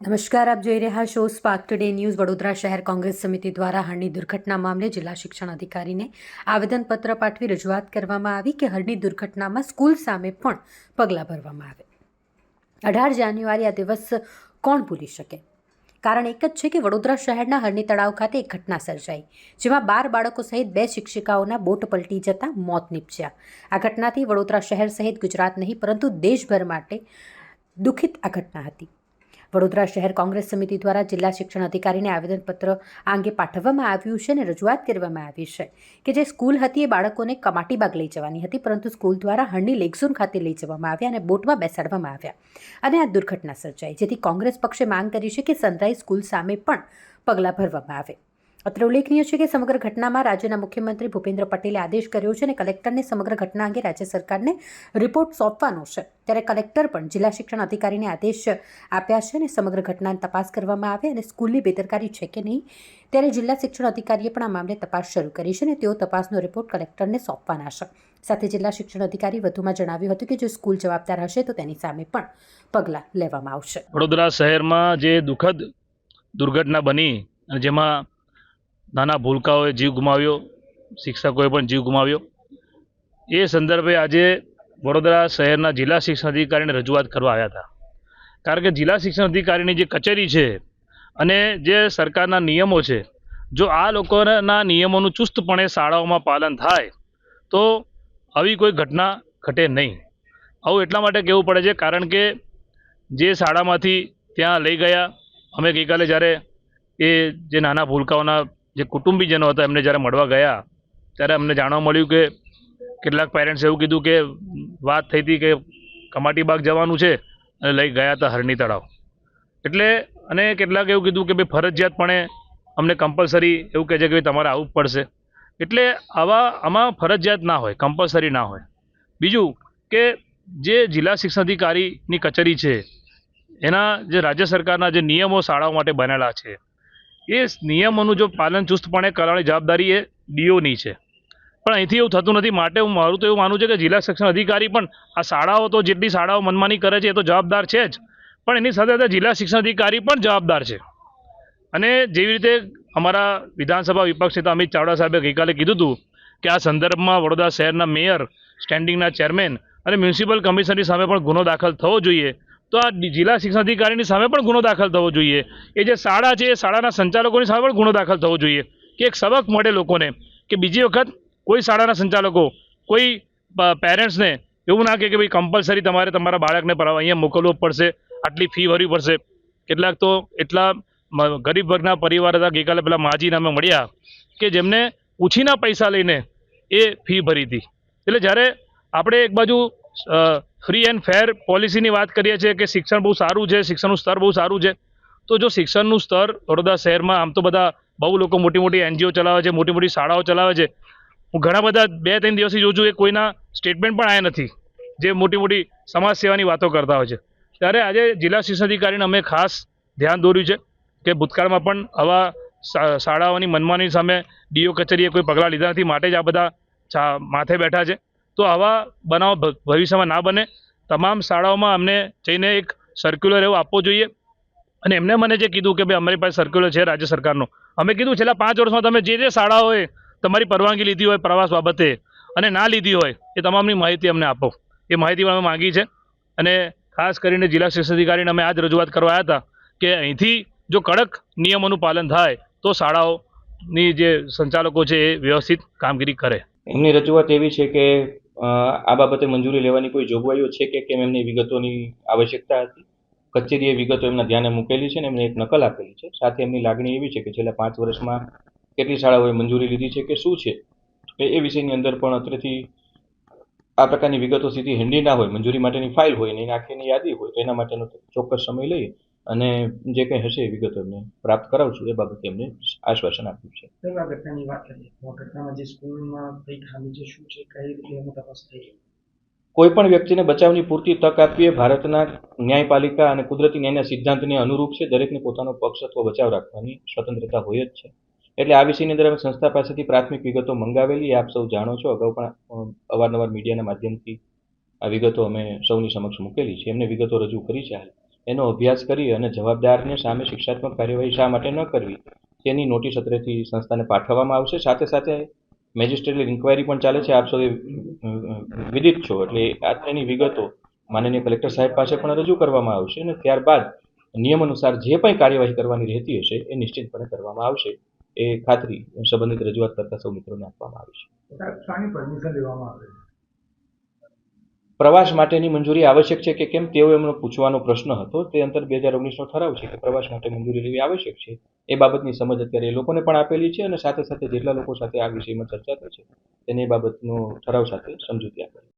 નમસ્કાર, આપ જોઈ રહ્યા છો સ્પાર્ક ટુડે ન્યૂઝ વડોદરા શહેર કોંગ્રેસ સમિતિ દ્વારા હળની દુર્ઘટના મામલે જિલ્લા શિક્ષણ અધિકારીને આવેદનપત્ર પાઠવી રજૂઆત કરવામાં આવી કે હળની દુર્ઘટનામાં સ્કૂલ સામે પણ પગલાં ભરવામાં આવે. અઢાર જાન્યુઆરી આ દિવસ કોણ ભૂલી શકે? કારણ એક જ છે કે વડોદરા શહેરના હરણી તળાવ ખાતે એક ઘટના સર્જાઈ, જેમાં બાર બાળકો સહિત બે શિક્ષિકાઓના બોટ પલટી જતા મોત નીપજ્યા. આ ઘટનાથી વડોદરા શહેર સહિત ગુજરાત નહીં, પરંતુ દેશભર માટે દુઃખિત આ ઘટના હતી. વડોદરા શહેર કોંગ્રેસ સમિતિ દ્વારા જિલ્લા શિક્ષણ અધિકારીને આવેદનપત્ર આ અંગે પાઠવવામાં આવ્યું છે અને રજૂઆત કરવામાં આવી છે કે જે સ્કૂલ હતી એ બાળકોને કમાટીબાગ લઈ જવાની હતી, પરંતુ સ્કૂલ દ્વારા હરણી લેકઝોન ખાતે લઈ જવામાં આવ્યા અને બોટમાં બેસાડવામાં આવ્યા અને આ દુર્ઘટના સર્જાઈ, જેથી કોંગ્રેસ પક્ષે માંગ કરી છે કે સનરાઈઝ સ્કૂલ સામે પણ પગલાં ભરવામાં આવે. અત્રે ઉલ્લેખનીય છે કે સમગ્ર ઘટનામાં રાજ્યના મુખ્યમંત્રી ભૂપેન્દ્ર પટેલે આદેશ કર્યો છે અને કલેક્ટરને સમગ્ર ઘટના અંગે રાજ્ય સરકારને રિપોર્ટ સોંપવાનો છે. ત્યારે કલેક્ટર પણ જિલ્લા શિક્ષણ અધિકારીને આદેશ આપ્યા છે અને સમગ્ર ઘટનાની તપાસ કરવામાં આવે અને સ્કૂલની બેદરકારી છે કે નહીં, ત્યારે જિલ્લા શિક્ષણ અધિકારીએ પણ આ મામલે તપાસ શરૂ કરી છે અને તેઓ તપાસનો રિપોર્ટ કલેક્ટરને સોંપવાના છે. સાથે જિલ્લા શિક્ષણ અધિકારી વધુમાં જણાવ્યું હતું કે જો સ્કૂલ જવાબદાર હશે તો તેની સામે પણ પગલાં લેવામાં આવશે. વડોદરા શહેરમાં જે દુઃખદ દુર્ઘટના બની જેમાં નાના ભૂલકાઓએ જીવ ગુમાવ્યો, શિક્ષકોએ પણ જીવ ગુમાવ્યો. એ સંદર્ભે આજે વડોદરા શહેરના જિલ્લા શિક્ષણ અધિકારીને રજૂઆત કરવા આવ્યા હતા. કારણ કે જિલ્લા શિક્ષણ અધિકારીની જે કચેરી છે અને જે સરકારના નિયમો છે, જો આ લોકોના નિયમોનું ચુસ્તપણે શાળાઓમાં પાલન થાય, તો આવી કોઈ ઘટના ઘટે નહીં. આવું એટલા માટે કહેવું પડે છે, કારણ કે જે શાળામાંથી ત્યાં લઈ ગયા, અમે ગઈકાલે જ્યારે એ જે નાના ભૂલકાઓના જે કુટુંબીજનો હતા, એમને જ્યારે મળવા ગયા, ત્યારે અમને જાણવા મળ્યું કે કેટલાક પેરેન્ટ્સે એવું કીધું કે વાત થઈ હતી કે કમાટીબાગ જવાનું છે, અને લઈ ગયા હતા હરણી તળાવ. એટલે અને કેટલાક એવું કીધું કે ભાઈ ફરજિયાતપણે અમને કમ્પલસરી એવું કહે છે કે ભાઈ તમારે આવવું પડશે. એટલે આવા, આમાં ફરજિયાત ના હોય કમ્પલસરી ના હોય. બીજું કે જે જિલ્લા શિક્ષણ અધિકારીની કચેરી છે, એના જે રાજ્ય સરકારના જે નિયમો શાળાઓ માટે બનેલા છે એ નિયમોનું જો પાલન ચુસ્તપણે કરવાની જવાબદારી એ ડીઓની છે. પણ અહીંથી એવું થતું નથી. માટે હું મારું તો એવું માનવું છે કે જિલ્લા શિક્ષણ અધિકારી પણ આ શાળાઓ તો જેટલી શાળાઓ મનમાની કરે છે એ તો જવાબદાર છે જ. પણ એની સાથે સાથે જિલ્લા શિક્ષણ અધિકારી પણ જવાબદાર છે. અને જેવી રીતે અમારા વિધાનસભા વિપક્ષ નેતા અમિત ચાવડા સાહેબે ગઈકાલે કીધું હતું કે આ સંદર્ભમાં વડોદરા શહેરના મેયર, સ્ટેન્ડિંગના ચેરમેન અને મ્યુનિસિપલ કમિશનરની સામે પણ ગુનો દાખલ થવો જોઈએ. તો આ જિલ્લા શિક્ષણાધિકારીની સામે પણ ગુનો દાખલ થવો જોઈએ. એ જે શાળા છે, એ શાળાના સંચાલકોની સામે પણ ગુનો દાખલ થવો જોઈએ. કે એક સબક મળે લોકોને કે બીજી વખત કોઈ શાળાના સંચાલકો, કોઈ પેરેન્ટ્સને એવું ના કે ભાઈ કમ્પલસરી તમારે તમારા બાળકને અહીંયા મોકલવો પડશે, આટલી ફી ભરવી પડશે. કેટલાક તો એટલા ગરીબ વર્ગના પરિવાર હતા ગઈકાલે પેલા માજી નામે મળ્યા કે જેમને ઉછીના પૈસા લઈને એ ફી ભરી હતી. એટલે જ્યારે આપણે એક બાજુ ફ્રી એન્ડ ફેર પોલિસીની વાત કરીએ છીએ કે શિક્ષણ બહુ સારું છે, શિક્ષણનું સ્તર બહુ સારું છે. તો જો શિક્ષણનું સ્તર વડોદરા શહેરમાં આમ તો બધા બહુ લોકો મોટી મોટી એનજીઓ ચલાવે છે મોટી મોટી શાળાઓ ચલાવે છે. હું ઘણા બધા બે ત્રણ દિવસથી જોઉં છું કે કોઈના સ્ટેટમેન્ટ પણ આવ્યા નથી, જે મોટી મોટી સમાજ સેવાની વાતો કરતા હોય છે. ત્યારે આજે જિલ્લા શિક્ષણ અધિકારીને અમે ખાસ ધ્યાન દોર્યું છે કે ભૂતકાળમાં પણ આવા શાળાઓની મનમાની સામે ડીઓ કચેરીએ કોઈ પગલાં લીધા નથી, માટે જ આ બધા માથે બેઠા છે. તો આવા બનાવ ભવિષ્યમાં ના બને. તમામ શાળાઓમાં અમને જઈને એક સર્ક્યુલર એવો આપવો જોઈએ. અને એમને મને જે કીધું કે ભાઈ અમારી પાસે સર્ક્યુલર છે રાજ્ય સરકારનો, અમે કીધું છેલ્લા પાંચ વર્ષમાં તમે જે જે શાળાઓએ તમારી પરવાનગી લીધી હોય પ્રવાસ બાબતે અને ના લીધી હોય, એ તમામની માહિતી અમને આપો. એ માહિતી અમે માંગી છે. અને ખાસ કરીને જિલ્લા શિક્ષણ અધિકારીને અમે આ જ રજૂઆત કરવા આવ્યા હતા કે અહીંથી જો કડક નિયમોનું પાલન થાય, તો શાળાઓની જે સંચાલકો છે એ વ્યવસ્થિત કામગીરી કરે. એમની રજૂઆત એવી છે કે આ બાબતે મંજૂરી લેવાની કોઈ જોગવાઈઓ છે કે કેમ એમની વિગતોની આવશ્યકતા હતી? કચેરીએ વિગતો એમના ધ્યાને મૂકેલી છે ને એમને એક નકલ આપેલી છે? સાથે એમની લાગણી એવી છે કે છેલ્લા પાંચ વર્ષમાં કેટલી શાળાઓએ મંજૂરી લીધી છે કે શું છે? એ વિષયની અંદર પણ અત્રેથી આ પ્રકારની વિગતો સીધી હેન્ડી ના હોય, મંજૂરી માટેની ફાઇલ હોય ને એની આખીની યાદી હોય તો એના માટેનો ચોક્કસ સમય લઈ અને જે કંઈ હશે એ વિગતો એમને પ્રાપ્ત કરાવશું એ બાબતે એમને આશ્વાસન આપ્યું છે. સાહેબ આ ઘટનાની વાત કરીએ. તો ઘટનામાં જે સ્કૂલમાં કઈ ખામી છે શું છે કઈ રીતે એમાં તપાસ થઈ કોઈ પણ વ્યક્તિને બચાવની પૂરતી તક આપવી એ ભારતના ન્યાયપાલિકા અને કુદરતી ન્યાયના સિદ્ધાંતને અનુરૂપ છે દરેકને પોતાનો પક્ષ અથવા બચાવ રાખવાની સ્વતંત્રતા હોય જ છે. એટલે આ વિષયની અંદર અમે સંસ્થા પાસેથી પ્રાથમિક વિગતો મંગાવેલી આપ સૌ જાણો છો. અગાઉ પણ અવારનવાર મીડિયાના માધ્યમથી આ વિગતો અમે સૌની સમક્ષ મૂકેલી છે. એમને વિગતો રજૂ કરી છે હાલ. એનો અભ્યાસ કરી અને જવાબદારને સામે શિક્ષાત્મક કાર્યવાહી શા માટે ન કરવી તેની નોટિસ અત્રેથી સંસ્થાને પાઠવવામાં આવશે. સાથે સાથે મેજિસ્ટ્રેટની ઇન્કવાયરી પણ ચાલે છે. આપ સૌ એ, અ, અ, વિદિત છો એટલે આ વિગતો માનનીય કલેક્ટર સાહેબ પાસે પણ રજૂ કરવામાં આવશે અને ત્યારબાદ નિયમ અનુસાર જે પણ કાર્યવાહી કરવાની રહેતી હશે એ નિશ્ચિતપણે કરવામાં આવશે. એ ખાતરી સંબંધિત રજૂઆત કરતા સૌ મિત્રોને આપવામાં આવી છે. પરમિશન લેવામાં આવે પ્રવાસ માટેની મંજૂરી આવશ્યક છે કે કેમ? તેવો એમનો પૂછવાનો પ્રશ્ન હતો. તે અંતર બે હજાર ઓગણીસનો ઠરાવ છે કે પ્રવાસ માટે મંજૂરી લેવી આવશ્યક છે. એ બાબતની સમજ અત્યારે એ લોકોને પણ આપેલી છે અને સાથે સાથે જેટલા લોકો સાથે આ વિષયમાં ચર્ચા થઈ છે, તેને એ બાબતનો ઠરાવ સાથે સમજૂતી આપેલી